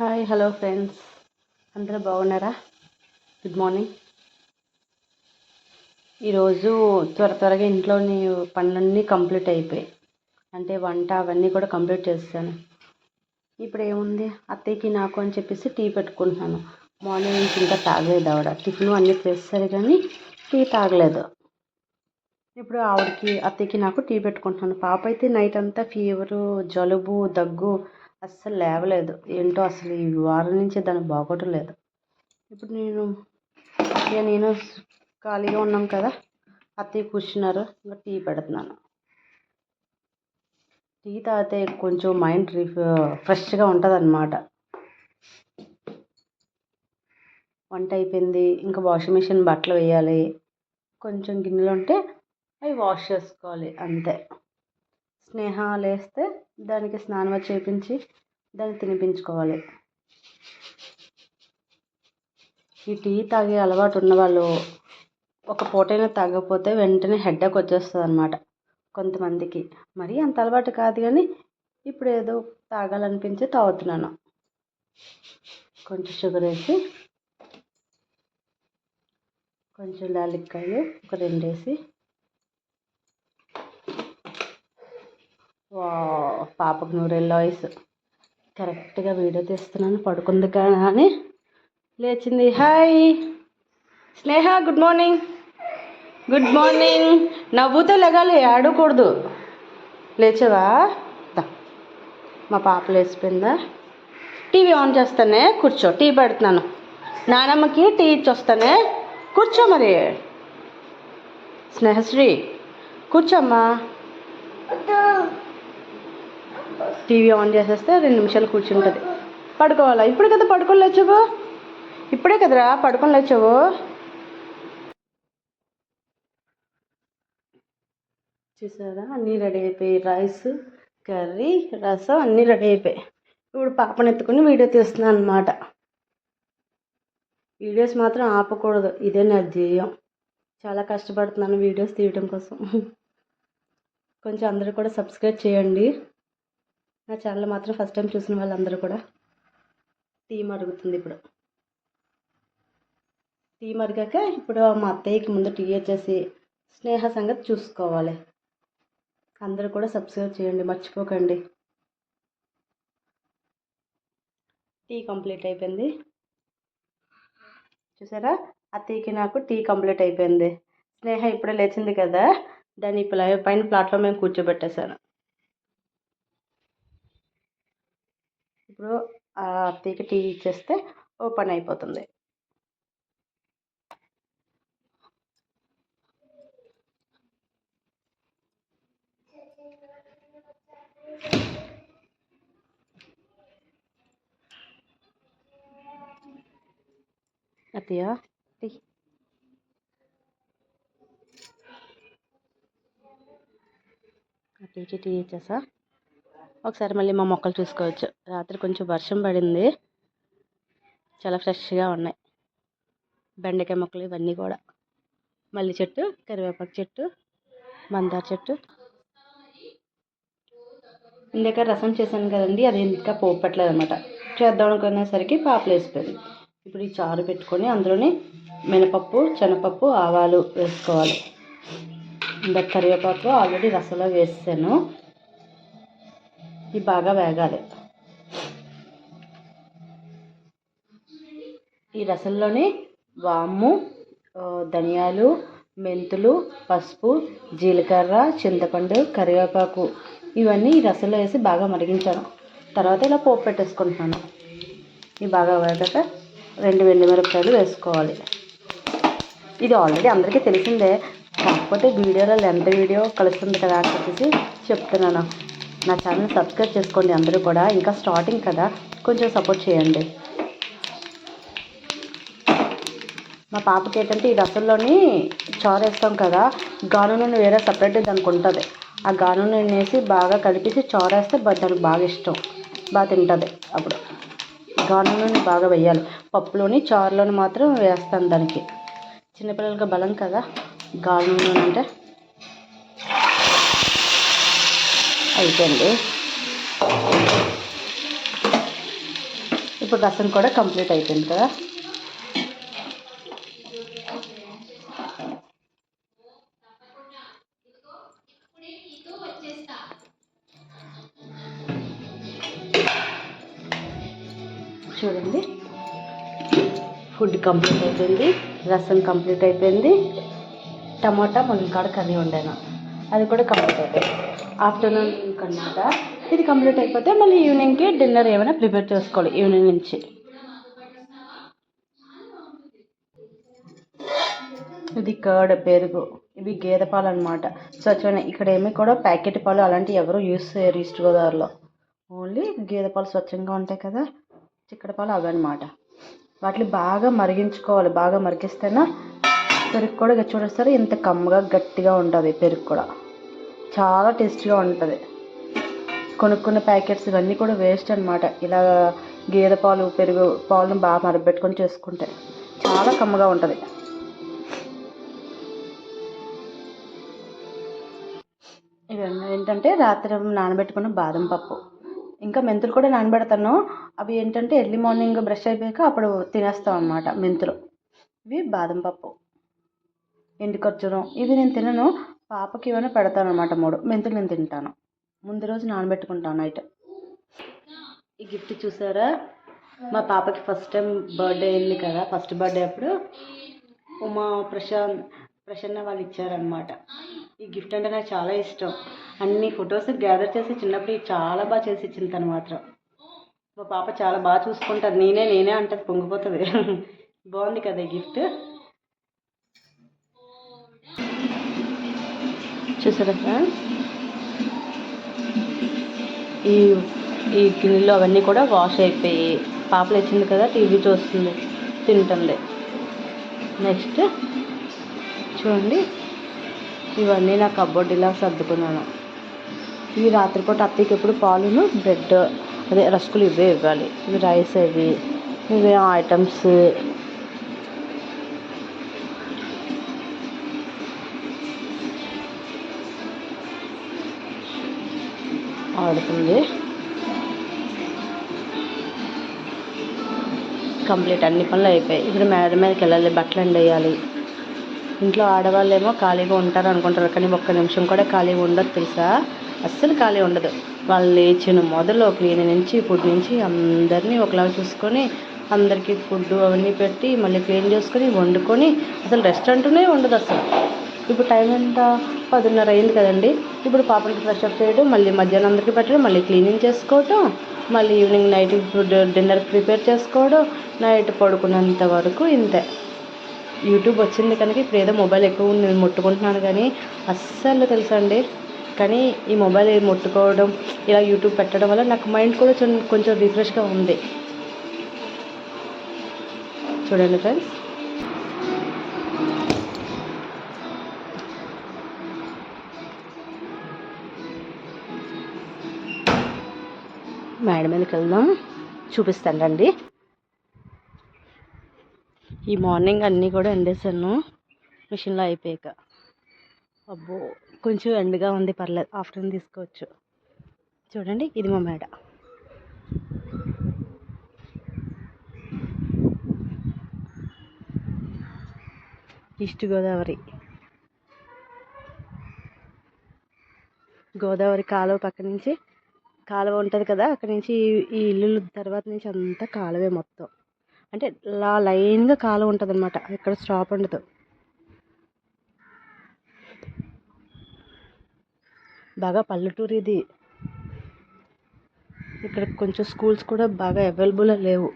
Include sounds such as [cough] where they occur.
Hi hello friends అందరూ బాగున్నారా? Good morning ఈరోజు త్వర త్వరగా ఇంట్లోని పనులన్నీ కంప్లీట్ అయిపోయాయి. అంటే వంట అవన్నీ కూడా కంప్లీట్ చేస్తాను. ఇప్పుడు ఏముంది? అత్తయ్యకి నాకు అని చెప్పేసి టీ పెట్టుకుంటున్నాను. మార్నింగ్ నుంచి ఇంకా తాగలేదు ఆవిడ. టిఫిన్ అన్నీ చేస్తారు కానీ టీ తాగలేదు. ఇప్పుడు ఆవిడకి అత్తయ్యకి నాకు టీ పెట్టుకుంటున్నాను. పాప అయితే నైట్ అంతా ఫీవరు జలుబు దగ్గు అస్సలు లేవలేదు. ఏంటో అసలు ఈ వారం నుంచి దాన్ని బాగోటం లేదు. ఇప్పుడు నేను ఇక నేను ఖాళీగా ఉన్నాం కదా అత్తయ్య కూర్చున్నారు ఇంకా టీ పెడుతున్నాను. టీ తాగితే కొంచెం మైండ్ రిఫ్ ఫ్రెష్గా ఉంటుంది అన్నమాట వంట అయిపోయింది ఇంకా వాషింగ్ మిషన్ బట్టలు వేయాలి. కొంచెం గిన్నెలు ఉంటే అవి వాష్ చేసుకోవాలి అంతే. స్నేహ లేస్తే దానికి స్నానం చేపించి చేయించి దాన్ని తినిపించుకోవాలి. ఈ టీ తాగే అలవాటు ఉన్నవాళ్ళు ఒక పూటైనా తాగకపోతే వెంటనే హెడ్ఏక్ వచ్చేస్తుంది అనమాట కొంతమందికి. మరి అంత అలవాటు కాదు కానీ ఇప్పుడు ఏదో తాగాలనిపించి తాగుతున్నాను. కొంచెం షుగర్ వేసి కొంచెం లాలిక్కాయలు ఒక రెండు వేసి పాపకు నూరేళ్ళ వయసు. కరెక్ట్గా వీడియో తీస్తున్నాను పడుకుంది కానీ లేచింది. Hi. Sneha good morning. Good morning. నవ్వుతో లెగాలి ఆడకూడదు లేచవా? మా పాప లేచిపోయిందా? టీవీ ఆన్ చేస్తానే కూర్చో. టీ పెడుతున్నాను. నానమ్మకి టీ ఇచ్చొస్తానే కూర్చో మరి. స్నేహశ్రీ కూర్చోమ్మా. టీవీ ఆన్ చేసేస్తే రెండు నిమిషాలు కూర్చుంటుంది. పడుకోవాలా? ఇప్పుడు కదా పడుకొని లేచావు? ఇప్పుడే కదరా పడుకొని లేచావు? చూసారా? అన్నీ రెడీ అయిపోయి రైస్ కర్రీ రసం అన్నీ రెడీ అయిపోయాయి ఇప్పుడు పాపను ఎత్తుకుని వీడియో తీస్తున్నాను అనమాట వీడియోస్ మాత్రం ఆపకూడదు. ఇదే నా ధ్యేయం. చాలా కష్టపడుతున్నాను వీడియోస్ తీయడం కోసం. కొంచెం అందరూ కూడా సబ్స్క్రైబ్ చేయండి. నా ఛానల్ మాత్రం ఫస్ట్ టైం చూసిన వాళ్ళందరూ కూడా టీ మరుగుతుంది ఇప్పుడు. టీ మరిగాక ఇప్పుడు మా అత్తయ్యకి ముందు టీ వచ్చేసి స్నేహ సంగతి చూసుకోవాలి. అందరూ కూడా సబ్స్క్రైబ్ చేయండి మర్చిపోకండి. టీ కంప్లీట్ అయిపోయింది. చూసారా? అత్తయ్యకి నాకు టీ కంప్లీట్ అయిపోయింది. స్నేహ ఇప్పుడే లేచింది కదా. దాన్ని ఇప్పుడు పైన ప్లాట్లో మేము కూర్చోబెట్టేశాను. ఇప్పుడు ఆ అత్తయ్యకి టీ ఇచ్చేస్తే ఓపెన్ అయిపోతుంది. అత్తయ్య టీ. అత్తయ్యకి టీ ఇచ్చేసా? ఒకసారి మళ్ళీ మా మొక్కలు చూసుకోవచ్చు. రాత్రి కొంచెం వర్షం పడింది. చాలా ఫ్రెష్గా ఉన్నాయి. బెండకాయ మొక్కలు ఇవన్నీ కూడా. మల్లి చెట్టు కరివేపాకు చెట్టు మందార చెట్టు. ఇందాక రసం చేశాను కదండి అది ఇంకా పోపు పెట్టలేదు అనమాట చేద్దాం అనుకునేసరికి పాపలు వేసిపోయింది. ఇప్పుడు ఈ చారు పెట్టుకొని అందులోని మినపప్పు శనగపప్పు ఆవాలు వేసుకోవాలి. ఇందాక కరివేపాకు ఆల్రెడీ రసంలో వేసాను. ఇవి బాగా వేగాలి. ఈ రసంలోని వాము ధనియాలు మెంతులు పసుపు జీలకర్ర చింతపండు కరివేపాకు ఇవన్నీ ఈ రసంలో వేసి బాగా మరిగించాను. తర్వాత ఇలా పోపు పెట్టేసుకుంటున్నాను. ఇవి బాగా వేగాక రెండు మిరపకాయలు వేసుకోవాలి. ఇది ఆల్రెడీ అందరికీ తెలిసిందే. కాకపోతే వీడియోలో లెంత్ వీడియో కలుస్తుంది కదా అని చెప్పేసి చెప్తున్నాను. నా ఛానల్ సబ్స్క్రైబ్ చేసుకోండి అందరూ కూడా. ఇంకా స్టార్టింగ్ కదా కొంచెం సపోర్ట్ చేయండి. మా పాపకి ఏంటంటే ఈ రసంలోని చారు వేస్తాం కదా గాను నూనె వేరే సపరేట్ దానికి ఉంటుంది ఆ గాను నూనె వేసి బాగా కలిపేసి చారు వేస్తే దానికి బాగా ఇష్టం. బాగా తింటుంది అప్పుడు. గాను నూనె బాగా వేయాలి. పప్పులోని చారులోని మాత్రం వేస్తాను దానికి. చిన్నపిల్లలకి బలం కదా గాను నూనె అంటే. అయిపోయింది. ఇప్పుడు రసం కూడా కంప్లీట్ అయిపోయింది కదా. చూడండి. ఫుడ్ కంప్లీట్ అయిపోయింది. రసం కంప్లీట్ అయిపోయింది. టమాటా మునక్కాడ కర్రీ వండాను. అది కూడా కంప్లీట్ అవుతుంది ఆఫ్టర్నూన్ అన్నమాట ఇది కంప్లీట్ అయిపోతే మళ్ళీ ఈవినింగ్కి డిన్నర్ ఏమైనా ప్రిపేర్ చేసుకోవాలి ఈవినింగ్ నుంచి. ఇది కర్డ్ పెరుగు. ఇవి గేదె పాలు అనమాట స్వచ్ఛమైన ఇక్కడ ఏమి కూడా ప్యాకెట్ పాలు అలాంటివి ఎవరు యూస్ చేయరు ఈస్ట్ గోదావరిలో ఓన్లీ గేదె పాలు స్వచ్ఛంగా ఉంటాయి కదా చిక్కడ పాలు అవన్నమాట అనమాట వాటిని బాగా మరిగించుకోవాలి. బాగా మరిగిస్తేనే పెరుగు కూడా చూడొస్తారు. ఇంత కమ్మగా గట్టిగా ఉంటుంది పెరుగు కూడా. చాలా టేస్టీగా ఉంటుంది. కొనుక్కున్న ప్యాకెట్స్ ఇవన్నీ కూడా వేస్ట్ అనమాట ఇలా గేదె పాలు పెరుగు పాలను బాగా మరబెట్టుకొని చేసుకుంటే చాలా కమ్మగా ఉంటుంది. ఇవన్నీ ఏంటంటే రాత్రి నానబెట్టుకున్న బాదం పప్పు. ఇంకా మెంతులు కూడా నానబెడతాను. అవి ఏంటంటే ఎర్లీ మార్నింగ్ బ్రష్ అయిపోయాక అప్పుడు తినేస్తాం అన్నమాట మెంతులు. ఇవి బాదం పప్పు. ఎండు ఖర్జూరం ఇవి నేను తినను. పాపకి ఏమైనా పెడతాను అనమాట మూడు. మెంతులు నేను తింటాను. ముందు రోజు నానబెట్టుకుంటాను నైట్. ఈ గిఫ్ట్ చూసారా? మా పాపకి ఫస్ట్ టైం బర్త్డే అయింది కదా. ఫస్ట్ బర్త్డే అప్పుడు ఉమా ప్రశాంత్ ప్రసన్న వాళ్ళు ఇచ్చారనమాట ఈ గిఫ్ట్ అంటే నాకు చాలా ఇష్టం. అన్ని ఫొటోస్ గ్యాదర్ చేసి చిన్నప్పుడు చాలా బాగా చేసి ఇచ్చింది తను మాత్రం. మా పాప చాలా బాగా చూసుకుంటుంది. నేనే నేనే అంటది. పొంగిపోతుంది. [laughs] బాగుంది కదా ఈ గిఫ్ట్. చూసారా ఫ్రెండ్స్ ఈ ఈ గిన్నెలు అవన్నీ కూడా వాష్ అయిపోయి పాపలు వచ్చింది కదా టీవీ చూస్తుంది తింటుంది. నెక్స్ట్ చూడండి. ఇవన్నీ నా కబోర్డ్ ఇలా సర్దుకున్నాను. ఇవి రాత్రిపూట అత్తకి ఎప్పుడు పాలును? బ్రెడ్ అదే రస్కులు ఇవే ఇవ్వాలి. ఇవి రైస్ అవి ఇవే ఐటమ్స్ పడుతుంది. కంప్లీట్ అన్ని పనులు అయిపోయాయి. ఇప్పుడు మేడ మీదకి వెళ్ళాలి బట్టలు వేయాలి ఇంట్లో ఆడవాళ్ళేమో ఖాళీగా ఉంటారు అనుకుంటారు కానీ ఒక్క నిమిషం కూడా ఖాళీగా ఉండదు తెలుసా? అస్సలు ఖాళీ ఉండదు. వాళ్ళు లేచిన మొదలు క్లీన్ నుంచి ఫుడ్ నుంచి అందరినీ ఒకలాగా చూసుకొని అందరికీ ఫుడ్ అవన్నీ పెట్టి మళ్ళీ క్లీన్ చేసుకొని వండుకొని అసలు రెస్టారెంట్నే ఉండదు అసలు. ఇప్పుడు టైం ఎంత? పదిన్నర అయింది కదండి. ఇప్పుడు పాపలకి ఫ్రెష్ అప్ చేయడం మళ్ళీ మధ్యాహ్నం అందరికీ పెట్టడం మళ్ళీ క్లీనింగ్ చేసుకోవటం మళ్ళీ evening night food dinner prepare చేసుకోవడం నైట్ పడుకున్నంత వరకు ఇంతే. యూట్యూబ్ వచ్చింది కనుక ఇప్పుడు ఏదో మొబైల్ ఎక్కువ నేను ముట్టుకుంటున్నాను కానీ అస్సలు తెలుసా అండి? కానీ ఈ మొబైల్ ముట్టుకోవడం ఇలా యూట్యూబ్ పెట్టడం వల్ల నాకు మైండ్ కూడా కొంచెం రిఫ్రెష్గా ఉంది. చూడండి ఫ్రెండ్స్ మేడం మీదకి వెళ్దాం. చూపిస్తాను రండి. ఈ మార్నింగ్ అన్నీ కూడా ఎండేసాను మిషన్లో అయిపోయాక. అబ్బో కొంచెం ఎండగా ఉంది పర్లేదు. ఆఫ్టర్నూన్ తీసుకోవచ్చు. చూడండి ఇది మా మేడ. ఈస్ట్ గోదావరి. గోదావరి కాలువ పక్క నుంచి కాలువ ఉంటుంది కదా అక్కడ నుంచి ఈ ఇల్లు తర్వాత నుంచి అంతా కాలువే మొత్తం. అంటే లా లైన్గా కాలువ ఉంటుంది అనమాట ఇక్కడ స్టాప్ ఉండదు. బాగా పల్లెటూరు ఇది. ఇక్కడ కొంచెం స్కూల్స్ కూడా బాగా అవైలబుల్ లేవు.